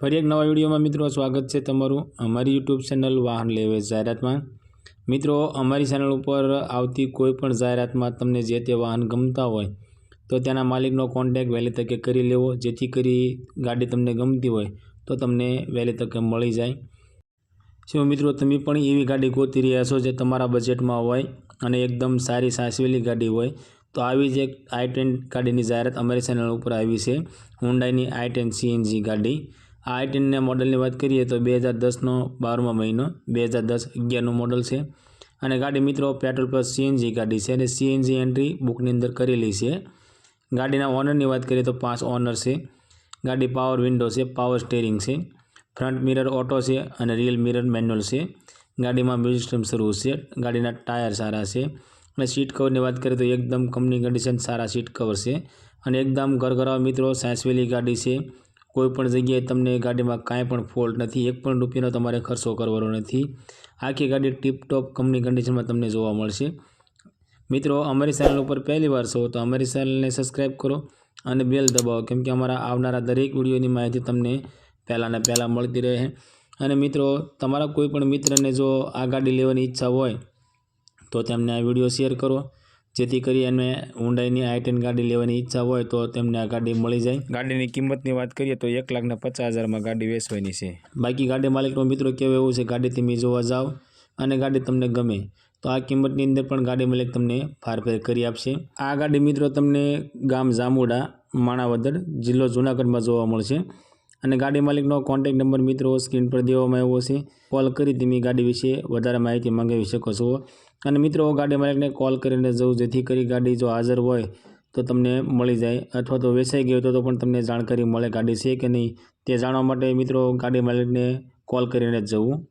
ફરી એક નવા વિડીયોમાં મિત્રો સ્વાગત છે તમારું અમારી યુટ્યુબ ચેનલ વાહન લેવે જાહેરાતમાં. મિત્રો, અમારી ચેનલ ઉપર આવતી કોઈપણ જાહેરાતમાં તમને જે તે વાહન ગમતા હોય, તો તેના માલિકનો કોન્ટેક વહેલી તકે કરી લેવો. જેથી કરી ગાડી તમને ગમતી હોય, તો તમને વહેલી તકે મળી જાય. શું મિત્રો, તમે પણ એવી ગાડી ગોતી રહ્યા છો જે તમારા બજેટમાં હોય અને એકદમ સારી સાચવેલી ગાડી હોય, તો આવી જ એક આઈ ટેન ગાડીની જાહેરાત અમારી ચેનલ ઉપર આવી છે. હુન્ડાઈની આઈ ટેન સીએનજી ગાડી. આ આઈ ટેનના મોડલની વાત કરીએ તો બે હજાર દસનો બારમો મહિનો, બે હજાર દસ અગિયારનું મોડલ છે. અને ગાડી મિત્રો પેટ્રોલ પ્લસ સીએનજી ગાડી છે અને સીએનજી એન્ટ્રી બુકની અંદર કરેલી છે. ગાડીના ઓનરની વાત કરીએ તો પાંચ ઓનર છે. ગાડી પાવર વિન્ડો છે, પાવર સ્ટેરિંગ છે. ફ્રન્ટ મિરર ઓટો છે અને રિયલ મિરર મેન્યુઅલ છે. ગાડીમાં મ્યુઝિક સિસ્ટમ શરૂ છે. ગાડીના ટાયર સારા છે. અને સીટ કવરની વાત કરીએ તો એકદમ કંપની કન્ડિશન સારા સીટ કવર છે. અને એકદમ ઘરઘરાવા મિત્રો સાયન્સવેલી ગાડી છે. કોઈ પણ જગ્યાએ તમને ગાડીમાં કાંઈ પણ ફોલ્ટ નથી, એક પણ રૂપિયાનો તમારે ખર્ચો કરવાનો નથી. આખી ગાડી ટીપટોપ કંપની કન્ડિશનમાં તમને જોવા મળશે. મિત્રો, અમારી ચેનલ ઉપર પહેલી વાર છો તો અમારી ચેનલને સબસ્ક્રાઈબ કરો અને બેલ દબાવો, કેમ કે અમારા આવનારા દરેક વિડીયોની માહિતી તમને પહેલાંને પહેલાં મળતી રહે. અને મિત્રો, તમારા કોઈ પણ મિત્રને જો આ ગાડી લેવાની ઈચ્છા હોય તો તેમને આ વીડિયો શેર કરો. જેથી કરી અને ઊંડાઈની આઈ ટેન ગાડી લેવાની ઈચ્છા હોય તો તેમને આ ગાડી મળી જાય. ગાડીની કિંમતની વાત કરીએ તો એક લાખના પચાસ હજારમાં ગાડી વેચવાની છે. બાકી ગાડી માલિકનો મિત્રો કેવું એવું છે ગાડી તમે જોવા જાઓ અને ગાડી તમને ગમે. તો આ કિંમતની અંદર પણ ગાડી માલિક તમને ફારફેર કરી આપશે. આ ગાડી મિત્રો તમને ગામ જામુડા માણાવદર જિલ્લો જુનાગઢમાં જોવા મળશે. અને ગાડી માલિકનો કોન્ટેક્ટ નંબર મિત્રો સ્ક્રીન પર દેવામાં આવ્યો છે. કોલ કરી તમે ગાડી વિશે વધારે માહિતી મંગાવી શકો છો. અને મિત્રો, ગાડી માલિકને કોલ કરીને જવું, જેથી કરી ગાડી જો હાજર હોય તો તમને મળી જાય. અથવા તો વેચાઈ ગયો તો પણ તમને જાણકારી મળે ગાડી છે કે નહીં. તે જાણવા માટે મિત્રો, ગાડી માલિકને કોલ કરીને જવું.